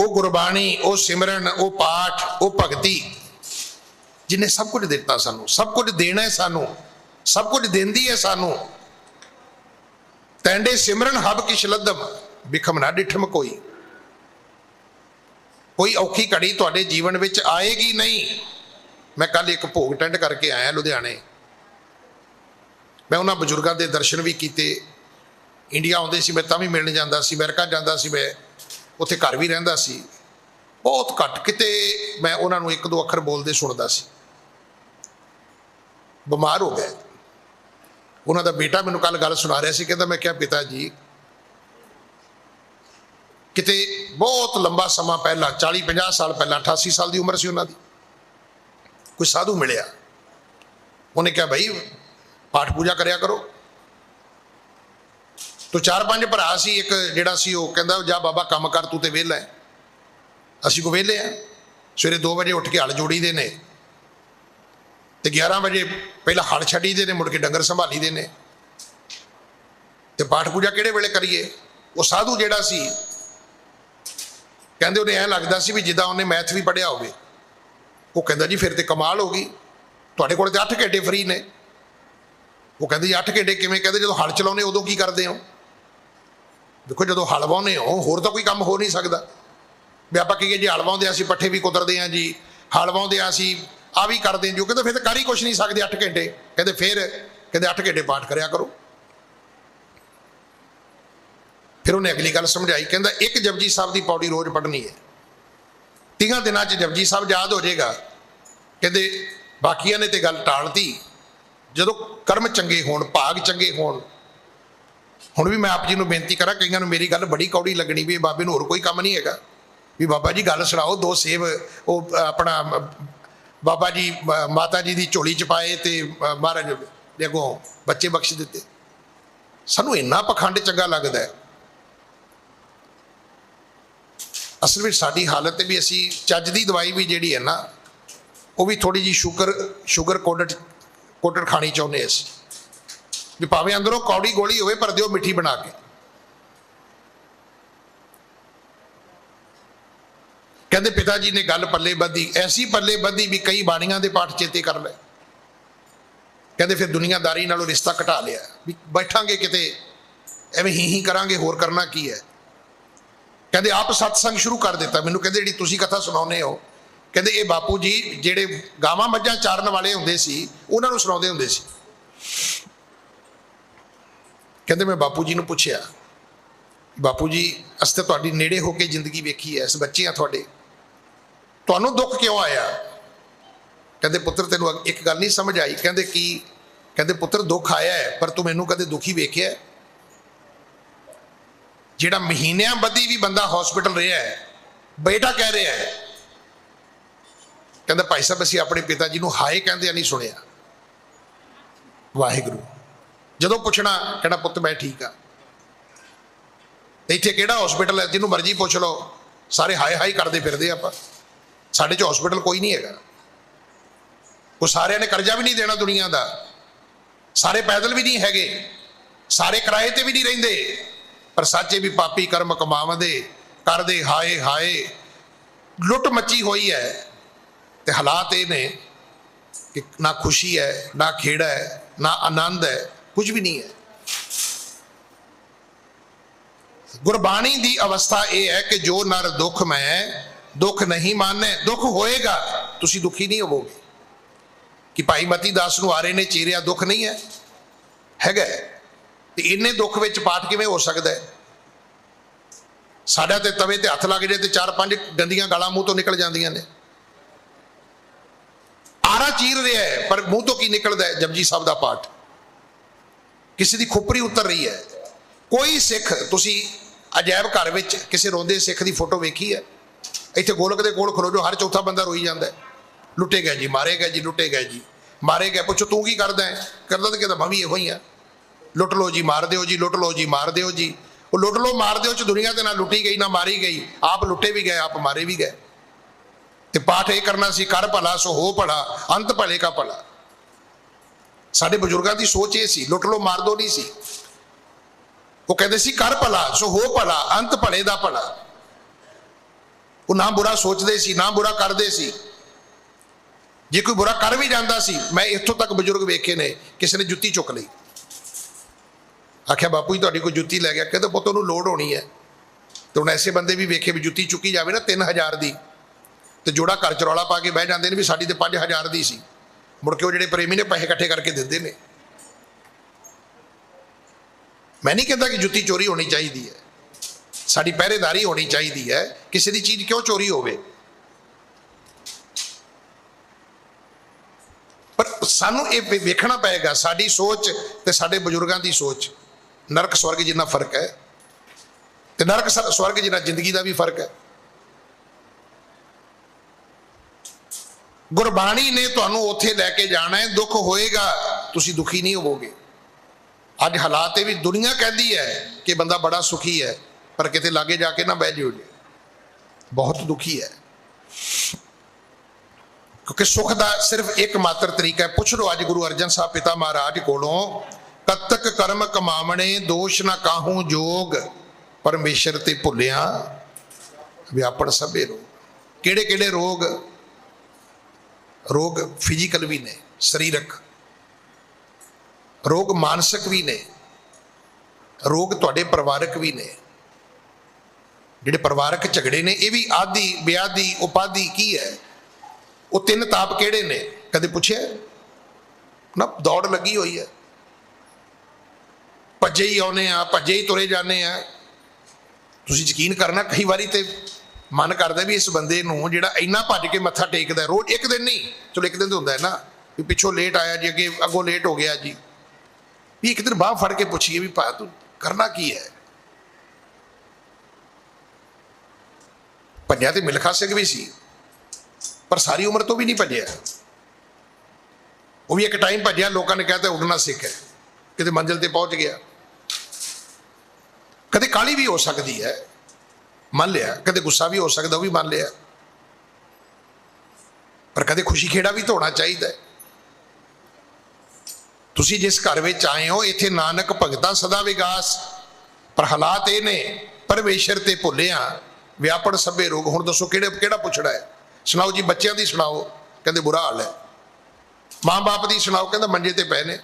ਉਹ ਗੁਰਬਾਣੀ, ਉਹ ਸਿਮਰਨ, ਉਹ ਪਾਠ, ਉਹ ਭਗਤੀ, ਜਿਨੇ ਸਭ ਕੁਝ ਦਿੱਤਾ ਸਾਨੂੰ, ਸਭ ਕੁਝ ਦੇਣਾ ਹੈ ਸਾਨੂੰ, ਸਭ ਕੁਝ ਦਿੰਦੀ ਹੈ ਸਾਨੂੰ। ਤੈਂਡੇ ਸਿਮਰਨ ਹਬ ਕਿਛ ਲੱਦਮ ਵਿਖਮ ਨਾ ਡਿਠਮ ਕੋਈ। ਕੋਈ ਔਖੀ ਘੜੀ ਤੁਹਾਡੇ ਜੀਵਨ ਵਿੱਚ ਆਏਗੀ ਨਹੀਂ। ਮੈਂ ਕੱਲ ਇੱਕ ਭੋਗ ਟੈਂਡ ਕਰਕੇ ਆਇਆ ਲੁਧਿਆਣੇ। ਮੈਂ ਉਹਨਾਂ ਬਜ਼ੁਰਗਾਂ ਦੇ ਦਰਸ਼ਨ ਵੀ ਕੀਤੇ। ਇੰਡੀਆ ਆਉਂਦੇ ਸੀ, ਮੈਂ ਤਾਂ ਵੀ ਮਿਲਣ ਜਾਂਦਾ ਸੀ, ਅਮਰੀਕਾ ਜਾਂਦਾ ਸੀ ਮੈਂ। ਉੱਥੇ ਘਰ ਵੀ ਰਹਿੰਦਾ ਸੀ। ਬਹੁਤ ਘੱਟ ਕਿਤੇ ਮੈਂ ਉਹਨਾਂ ਨੂੰ ਇੱਕ ਦੋ ਅੱਖਰ ਬੋਲਦੇ ਸੁਣਦਾ ਸੀ। ਬਿਮਾਰ ਹੋ ਗਏ। ਉਹਨਾਂ ਦਾ ਬੇਟਾ ਮੈਨੂੰ ਕੱਲ ਗੱਲ ਸੁਣਾ ਰਿਹਾ ਸੀ, ਕਹਿੰਦਾ ਮੈਂ ਕਿਹਾ, ਪਿਤਾ ਜੀ, ਕਿਤੇ ਬਹੁਤ ਲੰਬਾ ਸਮਾਂ ਪਹਿਲਾਂ 40 50 ਸਾਲ ਪਹਿਲਾਂ 88 ਸਾਲ ਦੀ ਉਮਰ ਸੀ ਉਹਨਾਂ ਦੀ। ਕੋਈ ਸਾਧੂ ਮਿਲਿਆ। ਉਹਨੇ ਕਿਹਾ, ਭਾਈ, ਪਾਠ ਪੂਜਾ ਕਰਿਆ ਕਰੋ। ਤੋ ਚਾਰ ਪੰਜ ਭਰਾ ਸੀ, ਇੱਕ ਜਿਹੜਾ ਸੀ ਉਹ ਕਹਿੰਦਾ, ਜਾ ਬਾਬਾ, ਕੰਮ ਕਰ, ਤੂੰ ਤੇ ਵਿਹਲਾ ਅਸੀਂ ਕੋ ਵਿਹਲੇ ਆ। ਸਵੇਰੇ 2 ਵਜੇ ਉੱਠ ਕੇ ਹਲ ਜੋੜੀ ਦੇ ਨੇ। ਤੇ 11 ਵਜੇ ਪਹਿਲਾਂ ਹਲ ਛੱਡੀ ਦੇ ਨੇ, ਮੁੜ ਕੇ ਡੰਗਰ ਸੰਭਾਲੀ ਦੇ ਨੇ। ਤੇ ਪਾਠ ਪੂਜਾ ਕਿਹੜੇ ਵੇਲੇ ਕਰੀਏ? ਉਹ ਸਾਧੂ ਜਿਹੜਾ ਸੀ, ਕਹਿੰਦੇ ਉਹਨੇ ਐ ਲੱਗਦਾ ਸੀ ਵੀ ਜਿੱਦਾਂ ਉਹਨੇ ਮੈਥ ਵੀ ਪੜਿਆ ਹੋਵੇ। ਉਹ ਕਹਿੰਦਾ, ਜੀ, ਫਿਰ ਤੇ ਕਮਾਲ ਹੋ ਗਈ। ਤੁਹਾਡੇ ਕੋਲ ਤੇ 8 ਘੰਟੇ ਫ੍ਰੀ ਨੇ। ਉਹ ਕਹਿੰਦੇ, ਜੀ 8 ਘੰਟੇ ਕਿਵੇਂ? ਕਹਿੰਦੇ, ਜਦੋਂ ਹਲ ਚਲਾਉਨੇ ਉਦੋਂ ਕੀ ਕਰਦੇ ਹੋ? ਦੇਖੋ ਜਦੋਂ ਹਲ ਵਾਹੁੰਦੇ ਹੋ ਹੋਰ ਤਾਂ ਕੋਈ ਕੰਮ ਹੋ ਨਹੀਂ ਸਕਦਾ। ਵੀ ਆਪਾਂ ਕਹੀਏ ਜੀ ਹਲ ਵਾਹੁੰਦੇ ਹਾਂ, ਅਸੀਂ ਪੱਠੇ ਵੀ ਕੁਤਰਦੇ ਹਾਂ ਜੀ ਹਲ ਵਾਹੁੰਦੇ ਹਾਂ, ਅਸੀਂ ਆ ਵੀ ਕਰਦੇ ਹਾਂ ਜੋ ਕਹਿੰਦੇ ਫਿਰ ਤਾਂ ਕਰ ਹੀ ਕੁਛ ਨਹੀਂ ਸਕਦੇ 8 ਘੰਟੇ। ਕਹਿੰਦੇ ਫਿਰ ਕਹਿੰਦੇ 8 ਘੰਟੇ ਪਾਠ ਕਰਿਆ ਕਰੋ। ਫਿਰ ਉਹਨੇ ਅਗਲੀ ਗੱਲ ਸਮਝਾਈ ਕਹਿੰਦਾ ਇੱਕ ਜਪਜੀ ਸਾਹਿਬ ਦੀ ਪੌੜੀ ਰੋਜ਼ ਪੜ੍ਹਨੀ ਹੈ। ਤੀਹਾਂ ਦਿਨਾਂ 'ਚ ਜਪਜੀ ਸਾਹਿਬ ਯਾਦ ਹੋ ਜਾਏਗਾ। ਕਹਿੰਦੇ ਬਾਕੀਆਂ ਨੇ ਤੇ ਗੱਲ ਟਾਲਤੀ। ਜਦੋਂ ਕਰਮ ਚੰਗੇ ਹੋਣ ਭਾਗ ਚੰਗੇ ਹੋਣ ਹੁਣ ਵੀ ਮੈਂ ਆਪ ਜੀ ਨੂੰ ਬੇਨਤੀ ਕਰਾਂ, ਕਈਆਂ ਨੂੰ ਮੇਰੀ ਗੱਲ ਬੜੀ ਕੌੜੀ ਲੱਗਣੀ ਵੀ ਬਾਬੇ ਨੂੰ ਹੋਰ ਕੋਈ ਕੰਮ ਨਹੀਂ ਹੈਗਾ। ਵੀ ਬਾਬਾ ਜੀ ਗੱਲ ਸੁਣਾਓ, ਦੋ ਸੇਬ ਉਹ ਆਪਣਾ ਬਾਬਾ ਜੀ ਮਾਤਾ ਜੀ ਦੀ ਝੋਲੀ ਚ ਪਾਏ ਤੇ ਮਹਾਰਾਜ ਦੇ ਅੱਗੋਂ ਬੱਚੇ ਬਖਸ਼ ਦਿੱਤੇ। ਸਾਨੂੰ ਇੰਨਾ ਪਖੰਡ ਚੰਗਾ ਲੱਗਦਾ ਹੈ। ਅਸਲ ਵਿੱਚ ਸਾਡੀ ਹਾਲਤ ਵੀ ਅਸੀਂ ਚੱਜ ਦੀ ਦਵਾਈ ਵੀ ਜਿਹੜੀ ਹੈ ਨਾ, ਉਹ ਵੀ ਥੋੜੀ ਜੀ ਸ਼ੂਗਰ ਸ਼ੂਗਰ ਕੋਡਡ ਕੋਡਡ ਖਾਣੀ ਚਾਹੁੰਦੇ ਅਸੀਂ। ਵੀ ਭਾਵੇਂ ਅੰਦਰੋਂ ਕੌੜੀ ਗੋਲੀ ਹੋਵੇ, ਪਰ ਦਿਓ ਮਿੱਠੀ ਬਣਾ ਕੇ। ਕਹਿੰਦੇ ਪਿਤਾ ਜੀ ਨੇ ਗੱਲ ਪੱਲੇ ਬੱਧੀ। ਐਸੀ ਪੱਲੇ ਬੱਧੀ ਵੀ ਕਈ ਬਾਣੀਆਂ ਦੇ ਪਾਠ ਚੇਤੇ ਕਰ ਲਏ। ਕਹਿੰਦੇ ਫਿਰ ਦੁਨੀਆਦਾਰੀ ਨਾਲੋਂ ਰਿਸ਼ਤਾ ਘਟਾ ਲਿਆ। ਵੀ ਬੈਠਾਂਗੇ ਕਿਤੇ, ਐਵੇਂ ਹੀ ਹੀ ਕਰਾਂਗੇ, ਹੋਰ ਕਰਨਾ ਕੀ ਹੈ? ਕਹਿੰਦੇ ਆਪ ਸਤਸੰਗ ਸ਼ੁਰੂ ਕਰ ਦਿੱਤਾ। ਮੈਨੂੰ ਕਹਿੰਦੇ ਜਿਹੜੀ ਤੁਸੀਂ ਕਥਾ ਸੁਣਾਉਂਦੇ ਹੋ, ਕਹਿੰਦੇ ਇਹ ਬਾਪੂ ਜੀ ਜਿਹੜੇ ਗਾਵਾਂ ਮੱਝਾਂ ਚਾਰਨ ਵਾਲੇ ਹੁੰਦੇ ਸੀ, ਉਹਨਾਂ ਨੂੰ ਸੁਣਾਉਂਦੇ ਹੁੰਦੇ ਸੀ। ਕਹਿੰਦੇ ਮੈਂ ਬਾਪੂ ਜੀ ਨੂੰ ਪੁੱਛਿਆ ਬਾਪੂ ਜੀ ਅਸੀਂ ਤਾਂ ਤੁਹਾਡੀ ਨੇੜੇ ਹੋ ਕੇ ਜ਼ਿੰਦਗੀ ਵੇਖੀ ਐ ਇਸ ਬੱਚੇ ਆ ਤੁਹਾਡੇ। ਤੁਹਾਨੂੰ ਦੁੱਖ ਕਿਉਂ ਆਇਆ? ਕਹਿੰਦੇ ਪੁੱਤਰ, ਤੈਨੂੰ ਇੱਕ ਗੱਲ ਨਹੀਂ ਸਮਝ ਆਈ। ਕਹਿੰਦੇ ਕੀ? ਕਹਿੰਦੇ ਪੁੱਤਰ, ਦੁੱਖ ਆਇਆ ਹੈ ਪਰ ਤੂੰ ਮੈਨੂੰ ਕਦੇ ਦੁਖੀ ਵੇਖਿਆ ਜਿਹੜਾ ਮਹੀਨਿਆਂ ਬੱਧੀ ਵੀ ਬੰਦਾ ਹਸਪੀਟਲ ਰਿਹਾ ਹੈ ਬੇਟਾ ਕਹਿ ਰਿਹਾ ਹੈ ਕਹਿੰਦਾ ਭਾਈ ਸਾਹਿਬ, ਅਸੀਂ ਆਪਣੇ ਪਿਤਾ ਜੀ ਨੂੰ ਹਾਏ ਕਹਿੰਦੇ ਨਹੀਂ ਸੁਣਿਆ। ਵਾਹਿਗੁਰੂ। ਜਦੋਂ ਪੁੱਛਣਾ ਕਹਿੰਦਾ ਪੁੱਤ ਮੈਂ ਠੀਕ ਆ। ਇੱਥੇ ਕਿਹੜਾ ਹਸਪੀਟਲ ਹੈ? ਜਿਹਨੂੰ ਮਰਜ਼ੀ ਪੁੱਛ ਲਓ। ਸਾਰੇ ਹਾਏ ਹਾਏ ਕਰਦੇ ਫਿਰਦੇ ਆਪਾਂ। ਸਾਡੇ 'ਚ ਹਸਪੀਟਲ ਕੋਈ ਨਹੀਂ ਹੈਗਾ। ਉਹ ਸਾਰਿਆਂ ਨੇ ਕਰਜ਼ਾ ਵੀ ਨਹੀਂ ਦੇਣਾ ਦੁਨੀਆ ਦਾ। ਸਾਰੇ ਪੈਦਲ ਵੀ ਨਹੀਂ ਹੈਗੇ। ਸਾਰੇ ਕਿਰਾਏ ਤੇ ਵੀ ਨਹੀਂ ਰਹਿੰਦੇ। ਪਰ ਸੱਚੇ ਵੀ ਪਾਪੀ ਕਰਮ ਕਮਾਵਦੇ ਕਰਦੇ ਹਾਏ ਹਾਏ। ਲੁੱਟ ਮੱਚੀ ਹੋਈ ਹੈ। ਤੇ ਹਾਲਾਤ ਇਹ ਨੇ ਕਿ ਨਾ ਖੁਸ਼ੀ ਹੈ, ਨਾ ਖੇੜਾ ਹੈ, ਨਾ ਆਨੰਦ ਹੈ। ਕੁਝ ਵੀ ਨਹੀਂ ਹੈ। ਗੁਰਬਾਣੀ ਦੀ ਅਵਸਥਾ ਇਹ ਹੈ ਕਿ ਜੋ ਨਰ ਦੁੱਖ ਮੈਂ, ਦੁੱਖ ਨਹੀਂ ਮਾਨੈ, ਦੁੱਖ ਹੋਏਗਾ, ਤੁਸੀਂ ਦੁਖੀ ਨਹੀਂ ਹੋਵੋਗੇ। ਕਿ ਭਾਈ ਮਤੀ ਦਾਸ ਨੂੰ ਆਰੇ ਨੇ ਚੀਰਿਆ, ਦੁੱਖ ਨਹੀਂ ਹੈ। ਹੈਗਾ ਤੇ ਇੰਨੇ ਦੁੱਖ ਵਿੱਚ ਪਾਠ ਕਿਵੇਂ ਹੋ ਸਕਦਾ ਹੈ? ਸਾਡਾ ਤੇ ਤਵੇ ਤੇ ਹੱਥ ਲੱਗ ਜੇ ਤੇ ਚਾਰ ਪੰਜ ਗੰਦੀਆਂ ਗਾਲਾਂ ਮੂੰਹ ਤੋਂ ਨਿਕਲ ਜਾਂਦੀਆਂ ਨੇ। ਆਰਾ ਚੀਰ ਰਿਹਾ ਹੈ, ਪਰ ਮੂੰਹ ਤੋਂ ਕੀ ਨਿਕਲਦਾ ਹੈ? ਜਪਜੀ ਸਾਹਿਬ ਦਾ ਪਾਠ। ਕਿਸੇ ਦੀ ਖੋਪਰੀ ਉਤਰ ਰਹੀ ਹੈ। ਕੋਈ ਸਿੱਖ, ਤੁਸੀਂ ਅਜਾਇਬ ਘਰ ਵਿੱਚ ਕਿਸੇ ਰੋਂਦੇ ਸਿੱਖ ਦੀ ਫੋਟੋ ਵੇਖੀ ਹੈ? ਇੱਥੇ ਗੋਲਕ ਦੇ ਕੋਲ ਖਲੋ ਜੋ ਹਰ ਚੌਥਾ ਬੰਦਾ ਰੋਈ ਜਾਂਦਾ ਹੈ। ਲੁੱਟੇ ਗਏ ਜੀ, ਮਾਰੇ ਗਏ ਜੀ, ਲੁੱਟੇ ਗਏ ਜੀ, ਮਾਰੇ ਗਏ। ਪੁੱਛੋ, ਤੂੰ ਕੀ ਕਰਦਾ ਹੈ? ਕਰਦਾ ਤਾਂ ਕਹਿੰਦਾ, ਮੈਂ ਵੀ ਇਹੋ ਹੀ ਆ ਲੁੱਟ ਲੋ ਜੀ, ਮਾਰ ਦਿਓ ਜੀ, ਲੁੱਟ ਲੋ ਜੀ, ਮਾਰ ਦਿਓ ਜੀ। ਉਹ ਲੁੱਟ ਲੋ ਮਾਰ ਦਿਓ ਚ ਦੁਨੀਆ ਦੇ ਨਾ ਲੁੱਟੀ ਗਈ, ਨਾ ਮਾਰੀ ਗਈ। ਆਪ ਲੁੱਟੇ ਵੀ ਗਏ, ਆਪ ਮਾਰੇ ਵੀ ਗਏ। ਤੇ ਪਾਠ ਇਹ ਕਰਨਾ ਸੀ, ਕਰ ਭਲਾ ਸੋ ਹੋ ਭਲਾ, ਅੰਤ ਭਲੇ ਕਾ ਭਲਾ। ਸਾਡੇ ਬਜ਼ੁਰਗਾਂ ਦੀ ਸੋਚ ਇਹ ਸੀ ਲੁੱਟ ਲੋ ਮਾਰ ਦੋ ਨਹੀਂ ਸੀ। ਉਹ ਕਹਿੰਦੇ ਸੀ, ਕਰ ਭਲਾ, ਸੋ ਹੋ ਭਲਾ, ਅੰਤ ਭਲੇ ਦਾ ਭਲਾ। ਉਹ ਨਾ ਬੁਰਾ ਸੋਚਦੇ ਸੀ, ਨਾ ਬੁਰਾ ਕਰਦੇ ਸੀ। ਜੇ ਕੋਈ ਬੁਰਾ ਕਰ ਵੀ ਜਾਂਦਾ ਸੀ, ਮੈਂ ਇੱਥੋਂ ਤੱਕ ਬਜ਼ੁਰਗ ਵੇਖੇ ਨੇ, ਕਿਸੇ ਨੇ ਜੁੱਤੀ ਚੁੱਕ ਲਈ। ਆਖਿਆ, ਬਾਪੂ ਜੀ, ਤੁਹਾਡੀ ਕੋਈ ਜੁੱਤੀ ਲੈ ਗਿਆ? ਕਹਿੰਦਾ, ਪੁੱਤ, ਉਹਨੂੰ ਲੋੜ ਹੋਣੀ ਹੈ। ਤੇ ਹੁਣ ਐਸੇ ਬੰਦੇ ਵੀ ਵੇਖੇ ਵੀ ਜੁੱਤੀ ਚੁੱਕੀ ਜਾਵੇ ਨਾ 3000 ਦੀ। ਤੇ ਜੋੜਾ ਘਰ ਚ ਰੌਲਾ ਪਾ ਕੇ ਬਹਿ ਜਾਂਦੇ ਨੇ ਵੀ ਸਾਡੀ ਤੇ 5000 ਦੀ ਸੀ। ਮੁੜ ਕੇ ਉਹ ਜਿਹੜੇ ਪ੍ਰੇਮੀ ਨੇ ਪੈਸੇ ਇਕੱਠੇ ਕਰਕੇ ਦਿੰਦੇ ਨੇ। ਮੈਂ ਨਹੀਂ ਕਹਿੰਦਾ ਕਿ ਜੁੱਤੀ ਚੋਰੀ ਹੋਣੀ ਚਾਹੀਦੀ ਹੈ। ਸਾਡੀ ਪਹਿਰੇਦਾਰੀ ਹੋਣੀ ਚਾਹੀਦੀ ਹੈ। ਕਿਸੇ ਦੀ ਚੀਜ਼ ਕਿਉਂ ਚੋਰੀ ਹੋਵੇ? ਪਰ ਸਾਨੂੰ ਇਹ ਵੇਖਣਾ ਪਏਗਾ, ਸਾਡੀ ਸੋਚ ਤੇ ਸਾਡੇ ਬਜ਼ੁਰਗਾਂ ਦੀ ਸੋਚ। ਨਰਕ, ਸਵਰਗ ਜਿੰਨਾ ਫ਼ਰਕ ਹੈ, ਤੇ ਨਰਕ, ਸਵਰਗ ਜਿੰਨਾ ਜ਼ਿੰਦਗੀ ਦਾ ਵੀ ਫ਼ਰਕ ਹੈ। ਗੁਰਬਾਣੀ ਨੇ ਤੁਹਾਨੂੰ ਉੱਥੇ ਲੈ ਕੇ ਜਾਣਾ ਹੈ, ਦੁੱਖ ਹੋਏਗਾ, ਤੁਸੀਂ ਦੁਖੀ ਨਹੀਂ ਹੋਵੋਗੇ। ਅੱਜ ਹਾਲਾਤ ਇਹ ਵੀ ਦੁਨੀਆ ਕਹਿੰਦੀ ਹੈ ਕਿ ਬੰਦਾ ਬੜਾ ਸੁਖੀ ਹੈ, ਪਰ ਕਿਤੇ ਲਾਗੇ ਜਾ ਕੇ ਨਾ ਬਹਿ ਜਿਓ ਜੀ। ਬਹੁਤ ਦੁਖੀ ਹੈ। ਕਿਉਂਕਿ ਸੁਖ ਦਾ ਸਿਰਫ ਇੱਕ ਮਾਤਰ ਤਰੀਕਾ ਹੈ। ਪੁੱਛ ਲਓ ਅੱਜ ਗੁਰੂ ਅਰਜਨ ਸਾਹਿਬ ਪਿਤਾ ਮਹਾਰਾਜ ਕੋਲੋਂ, ਕਤਕ ਕਰਮ ਕਮਾਵਣੇ, ਦੋਸ਼ ਨਾ ਕਾਹੂ ਜੋਗ, ਪਰਮੇਸ਼ਰ ਤੇ ਭੁੱਲਿਆ ਵਿਆਪਣ ਸਭੇ ਰੋਗ। ਕਿਹੜੇ ਕਿਹੜੇ ਰੋਗ? ਰੋਗ ਫਿਜ਼ੀਕਲ ਵੀ ਨੇ, ਸਰੀਰਕ। ਰੋਗ ਮਾਨਸਿਕ ਵੀ ਨੇ, ਰੋਗ ਤੁਹਾਡੇ ਪਰਿਵਾਰਕ ਵੀ ਨੇ। ਜਿਹੜੇ ਪਰਿਵਾਰਕ ਝਗੜੇ ਨੇ, ਇਹ ਵੀ ਆਦੀ, ਵਿਆਦੀ, ਉਪਾਦੀ ਕੀ ਹੈ? ਉਹ ਤਿੰਨ ਤਾਪ ਕਿਹੜੇ ਨੇ? ਕਦੇ ਪੁੱਛਿਆ? ਨਾ, ਦੌੜ ਲੱਗੀ ਹੋਈ ਹੈ। ਭੱਜੇ ਹੀ ਆਉਨੇ ਆ, ਭੱਜੇ ਹੀ ਤੁਰੇ ਜਾਂਦੇ ਆ। ਤੁਸੀਂ ਯਕੀਨ ਕਰਨਾ, ਕਈ ਵਾਰੀ ਤੇ ਮਨ ਕਰਦਾ ਵੀ ਇਸ ਬੰਦੇ ਨੂੰ ਜਿਹੜਾ ਇੰਨਾ ਭੱਜ ਕੇ ਮੱਥਾ ਟੇਕਦਾ, ਰੋਜ਼ ਇੱਕ ਦਿਨ ਨਹੀਂ, ਚਲੋ ਇੱਕ ਦਿਨ ਤਾਂ ਹੁੰਦਾ ਹੈ ਨਾ, ਵੀ ਪਿੱਛੋਂ ਲੇਟ ਆਇਆ ਜੀ, ਅੱਗੇ, ਅੱਗੋਂ ਲੇਟ ਹੋ ਗਿਆ ਜੀ। ਵੀ ਇੱਕ ਦਿਨ ਬਾਹ ਫੜ ਕੇ ਪੁੱਛੀਏ ਵੀ ਭਾ, ਤੂੰ ਕਰਨਾ ਕੀ ਹੈ? ਭੱਜਿਆ ਤੇ ਮਿਲਖਾ ਸਿੰਘ ਵੀ ਸੀ, ਪਰ ਸਾਰੀ ਉਮਰ ਤੋਂ ਵੀ ਨਹੀਂ ਭੱਜਿਆ। ਉਹ ਵੀ ਇੱਕ ਟਾਈਮ ਭੱਜਿਆ, ਲੋਕਾਂ ਨੇ ਕਹਿਤਾ ਉੱਡਣਾ ਸਿੱਖ ਹੈ। ਕਿਤੇ ਮੰਜ਼ਿਲ ਤੇ ਪਹੁੰਚ ਗਿਆ। ਕਦੇ ਕਾਲੀ ਵੀ ਹੋ ਸਕਦੀ ਹੈ। ਮੰਨ ਲਿਆ, ਕਦੇ ਗੁੱਸਾ ਵੀ ਹੋ ਸਕਦਾ, ਉਹ ਵੀ ਮੰਨ ਲਿਆ। ਪਰ ਕਦੇ ਖੁਸ਼ੀ ਖੇੜਾ ਵੀ ਧੋਣਾ ਚਾਹੀਦਾ ਤੁਸੀਂ ਜਿਸ ਘਰ ਵਿੱਚ ਆਏ ਹੋ, ਇੱਥੇ ਨਾਨਕ ਭਗਤਾਂ ਸਦਾ ਵਿਗਾਸ। ਪਰ ਹਾਲਾਤ ਇਹ ਨੇ, ਪਰਮੇਸ਼ਰ ਤੇ ਭੁੱਲਿਆ। ਵਿਆਪਣ ਸਭੇ ਰੋਗ, ਹੁਣ ਦੱਸੋ ਕਿਹੜੇ, ਕਿਹੜਾ ਪੁੱਛਣਾ ਹੈ? ਸੁਣਾਓ ਜੀ, ਬੱਚਿਆਂ ਦੀ ਸੁਣਾਓ, ਕਹਿੰਦੇ ਬੁਰਾ ਹਾਲ ਹੈ। ਮਾਂ-ਬਾਪ ਦੀ ਸੁਣਾਓ, ਕਹਿੰਦਾ ਮੰਜੇ ਤੇ ਪਏ ਨੇ।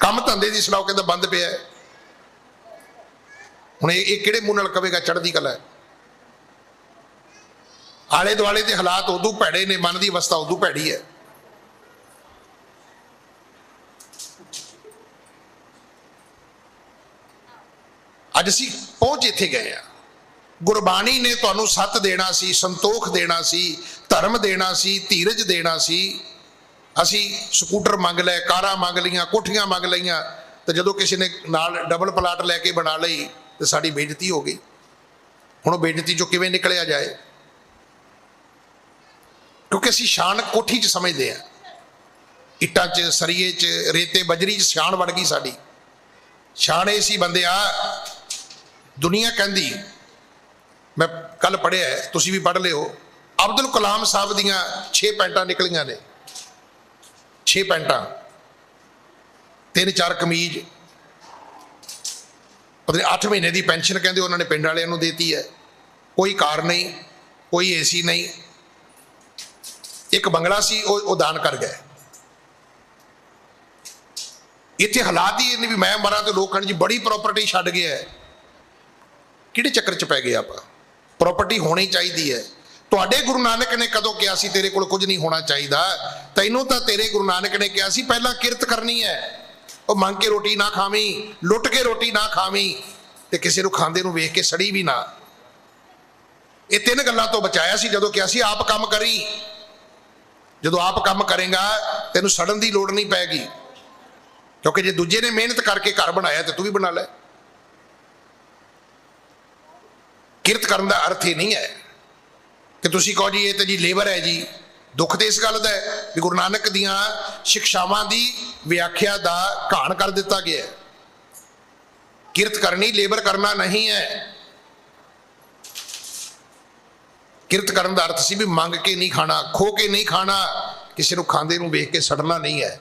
ਕੰਮ ਧੰਦੇ ਦੀ ਸੁਣਾਓ, ਕਹਿੰਦਾ ਬੰਦ ਪਿਆ ਹੁਣ ਇਹ ਇਹ ਕਿਹੜੇ ਮੂੰਹ ਨਾਲ ਕਵੇਗਾ ਚੜ੍ਹਦੀ ਕਲਾ ਹੈ? ਆਲੇ ਦੁਆਲੇ ਦੇ ਹਾਲਾਤ ਉਦੋਂ ਭੈੜੇ ਨੇ, ਮਨ ਦੀ ਅਵਸਥਾ ਉਦੋਂ ਭੈੜੀ ਹੈ। ਅੱਜ ਅਸੀਂ ਪਹੁੰਚ ਇੱਥੇ ਗਏ ਆ ਗੁਰਬਾਣੀ ਨੇ ਤੁਹਾਨੂੰ ਸੱਤ ਦੇਣਾ ਸੀ, ਸੰਤੋਖ ਦੇਣਾ ਸੀ, ਧਰਮ ਦੇਣਾ ਸੀ, ਧੀਰਜ ਦੇਣਾ ਸੀ। ਅਸੀਂ ਸਕੂਟਰ ਮੰਗ ਲਏ, ਕਾਰਾਂ ਮੰਗ ਲਈਆਂ, ਕੋਠੀਆਂ ਮੰਗ ਲਈਆਂ, ਤੇ ਜਦੋਂ ਕਿਸੇ ਨੇ ਨਾਲ ਡਬਲ ਪਲਾਟ ਲੈ ਕੇ ਬਣਾ ਲਈ, ਤੇ ਸਾਡੀ ਬੇਇੱਜ਼ਤੀ ਹੋ ਗਈ। ਹੁਣ ਉਹ ਬੇਇੱਜ਼ਤੀ ਚੋਂ ਕਿਵੇਂ ਨਿਕਲਿਆ ਜਾਏ? ਕਿਉਂਕਿ ਅਸੀਂ ਸ਼ਾਨ ਕੋਠੀ 'ਚ ਸਮਝਦੇ ਆ ਇੱਟਾਂ 'ਚ, ਸਰੀਏ 'ਚ, ਰੇਤੇ, ਬਜਰੀ 'ਚ ਸ਼ਾਨ ਵੜ ਗਈ ਸਾਡੀ। ਸ਼ਾਨ ਇਹ ਸੀ ਬੰਦਿਆ ਦੁਨੀਆ ਕਹਿੰਦੀ, ਮੈਂ ਕੱਲ ਪੜ੍ਹਿਆ ਤੁਸੀਂ ਵੀ ਪੜ੍ਹ ਲਿਓ, ਅਬਦੁਲ ਕਲਾਮ ਸਾਹਿਬ ਦੀਆਂ 6 ਪੈਂਟਾਂ ਨਿਕਲੀਆਂ ਨੇ। 6 ਪੈਂਟਾਂ। ਤਿੰਨ ਚਾਰ ਕਮੀਜ਼। ਪਤਾ ਨਹੀਂ 8 ਮਹੀਨੇ ਦੀ ਪੈਨਸ਼ਨ ਕਹਿੰਦੇ ਉਹਨਾਂ ਨੇ ਪਿੰਡ ਵਾਲਿਆਂ ਨੂੰ ਦੇਤੀ ਹੈ। ਕੋਈ ਕਾਰ ਨਹੀਂ, ਕੋਈ ਏਸੀ ਨਹੀਂ ਇੱਕ ਬੰਗਲਾ ਸੀ, ਉਹ ਉਹ ਦਾਨ ਕਰ ਗਏ। ਇੱਥੇ ਹਾਲਾਤ ਹੀ ਇਹ ਨੇ ਵੀ ਮੈਂ ਮਰਾਂ ਤੇ ਲੋਕਾਂ ਜੀ ਬੜੀ ਪ੍ਰਾਪਰਟੀ ਛੱਡ ਗਿਆ ਕਿਹੜੇ ਚੱਕਰ 'ਚ ਪੈ ਗਏ ਆਪਾਂ? ਪ੍ਰਾਪਰਟੀ ਹੋਣੀ ਚਾਹੀਦੀ ਹੈ। ਤੁਹਾਡੇ ਗੁਰੂ ਨਾਨਕ ਨੇ ਕਦੋਂ ਕਿਹਾ ਸੀ, ਤੇਰੇ ਕੋਲ ਕੁਝ ਨਹੀਂ ਹੋਣਾ ਚਾਹੀਦਾ? ਤੈਨੂੰ ਤਾਂ ਤੇਰੇ ਗੁਰੂ ਨਾਨਕ ਨੇ ਕਿਹਾ ਸੀ, ਪਹਿਲਾਂ ਕਿਰਤ ਕਰਨੀ ਹੈ। ਉਹ ਮੰਗ ਕੇ ਰੋਟੀ ਨਾ ਖਾਵੀਂ, ਲੁੱਟ ਕੇ ਰੋਟੀ ਨਾ ਖਾਵੀਂ, ਤੇ ਕਿਸੇ ਨੂੰ ਖਾਂਦੇ ਨੂੰ ਵੇਖ ਕੇ ਸੜੀ ਵੀ ਨਾ। ਇਹ ਤਿੰਨ ਗੱਲਾਂ ਤੋਂ ਬਚਾਇਆ ਸੀ, ਜਦੋਂ ਕਿਹਾ ਸੀ, ਆਪ ਕੰਮ ਕਰੀ। ਜਦੋਂ ਆਪ ਕੰਮ ਕਰੇਗਾ, ਤੈਨੂੰ ਸੜਨ ਦੀ ਲੋੜ ਨਹੀਂ ਪੈਗੀ। ਕਿਉਂਕਿ ਜੇ ਦੂਜੇ ਨੇ ਮਿਹਨਤ ਕਰਕੇ ਘਰ ਬਣਾਇਆ ਤੇ ਤੂੰ ਵੀ ਬਣਾ ਲੈ। ਕਿਰਤ ਕਰਨ ਦਾ ਅਰਥ ਇਹ ਨਹੀਂ ਹੈ ਕਿ ਤੁਸੀਂ ਕਹੋ ਜੀ, ਇਹ ਤਾਂ ਜੀ ਲੇਬਰ ਹੈ ਜੀ। ਦੁੱਖ ਤੇ ਇਸ ਗੱਲ ਦਾ ਹੈ ਵੀ ਗੁਰੂ ਨਾਨਕ ਦੀਆਂ ਸਿੱਖਿਆਵਾਂ ਦੀ ਵਿਆਖਿਆ ਦਾ ਘਾਣ ਕਰ ਦਿੱਤਾ ਗਿਆ ਹੈ। ਕਿਰਤ ਕਰਨੀ, ਲੇਬਰ ਕਰਨਾ ਨਹੀਂ ਹੈ। ਕਿਰਤ ਕਰਨ ਦਾ ਅਰਥ ਸੀ ਵੀ ਮੰਗ ਕੇ ਨਹੀਂ ਖਾਣਾ, ਖੋ ਕੇ ਨਹੀਂ ਖਾਣਾ। ਕਿਸੇ ਨੂੰ ਖਾਂਦੇ ਨੂੰ ਵੇਖ ਕੇ ਸੜਨਾ ਨਹੀਂ ਹੈ।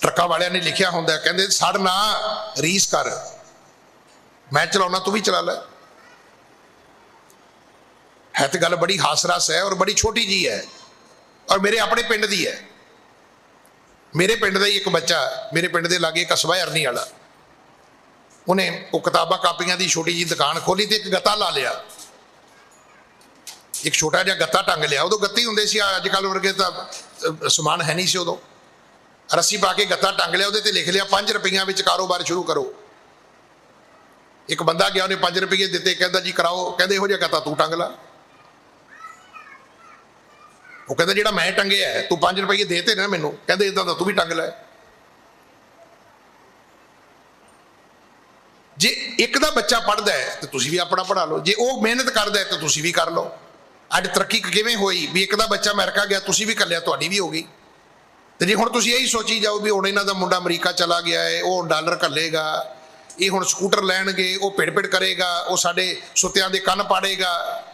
ਟਰੱਕਾਂ ਵਾਲਿਆਂ ਨੇ ਲਿਖਿਆ ਹੁੰਦਾ ਕਹਿੰਦੇ ਸੜ ਨਾ, ਰੀਸ ਕਰ। ਮੈਂ ਚਲਾਉਣਾ, ਤੂੰ ਵੀ ਚਲਾ ਲੈ। ਹੈ ਤੇ ਗੱਲ ਬੜੀ ਹਾਸਰਸ ਹੈ ਔਰ ਬੜੀ ਛੋਟੀ ਜੀ ਹੈ। ਔਰ ਮੇਰੇ ਆਪਣੇ ਪਿੰਡ ਦੀ ਹੈ। ਮੇਰੇ ਪਿੰਡ ਦਾ ਹੀ ਇੱਕ ਬੱਚਾ, ਮੇਰੇ ਪਿੰਡ ਦੇ ਲਾਗੇ ਕਸਬਾ ਅਰਨੀ ਵਾਲਾ। ਉਹਨੇ ਉਹ ਕਿਤਾਬਾਂ ਕਾਪੀਆਂ ਦੀ ਛੋਟੀ ਜੀ ਦੁਕਾਨ ਖੋਲੀ ਤੇ ਇੱਕ ਗੱਤਾ ਲਾ ਲਿਆ। ਇੱਕ ਛੋਟਾ ਜਿਹਾ ਗੱਤਾ ਟੰਗ ਲਿਆ। ਉਦੋਂ ਗੱਤੇ ਹੁੰਦੇ ਸੀ ਅੱਜ ਕੱਲ ਵਰਗੇ ਤਾਂ ਸਮਾਨ ਹੈ ਨਹੀਂ ਸੀ ਉਦੋਂ। ਰੱਸੀ ਪਾ ਕੇ ਗੱਤਾ ਟੰਗ ਲਿਆ ਉਹਦੇ ਤੇ ਲਿਖ ਲਿਆ 5 ਰੁਪਈਆਂ ਵਿੱਚ ਕਾਰੋਬਾਰ ਸ਼ੁਰੂ ਕਰੋ। ਇੱਕ ਬੰਦਾ ਗਿਆ ਉਹਨੇ 5 ਰੁਪਏ ਦਿੱਤੇ ਕਹਿੰਦਾ ਜੀ ਕਰਾਓ ਕਹਿੰਦੇ ਇਹੋ ਜਿਹਾ ਗੱਤਾ ਤੂੰ ਟੰਗ ਲਾ। ਉਹ ਕਹਿੰਦਾ ਜਿਹੜਾ ਮੈਂ ਟੰਗਿਆ ਹੈ, ਤੂੰ 5 ਰੁਪਏ ਦੇਤੇ ਨਾ ਮੈਨੂੰ। ਕਹਿੰਦੇ ਇਦਾਂ ਦਾ ਤੂੰ ਵੀ ਟੰਗ ਲੈ। ਜੇ ਇੱਕ ਦਾ ਬੱਚਾ ਪੜਦਾ ਹੈ, ਤੇ ਤੁਸੀਂ ਵੀ ਆਪਣਾ ਪੜਾ ਲਓ। ਜੇ ਉਹ ਮਿਹਨਤ ਕਰਦਾ ਹੈ, ਤਾਂ ਤੁਸੀਂ ਵੀ ਕਰ ਲਓ। ਅੱਜ ਤਰੱਕੀ ਕਿਵੇਂ ਹੋਈ? ਵੀ ਇੱਕ ਦਾ ਬੱਚਾ ਅਮਰੀਕਾ ਗਿਆ, ਤੁਸੀਂ ਵੀ ਕੱਲਿਆ ਤੁਹਾਡੀ ਵੀ ਹੋ ਗਈ। ਤੇ ਜੇ ਹੁਣ ਤੁਸੀਂ ਇਹੀ ਸੋਚੀ ਜਾਓ ਵੀ ਹੁਣ ਇਹਨਾਂ ਦਾ ਮੁੰਡਾ ਅਮਰੀਕਾ ਚਲਾ ਗਿਆ ਹੈ, ਉਹ ਡਾਲਰ ਘੱਲੇਗਾ, ਇਹ ਹੁਣ ਸਕੂਟਰ ਲੈਣਗੇ, ਉਹ ਪਿੜ ਪਿੜ ਕਰੇਗਾ, ਉਹ ਸਾਡੇ ਸੁੱਤਿਆਂ ਦੇ ਕੰਨ ਪਾੜੇਗਾ,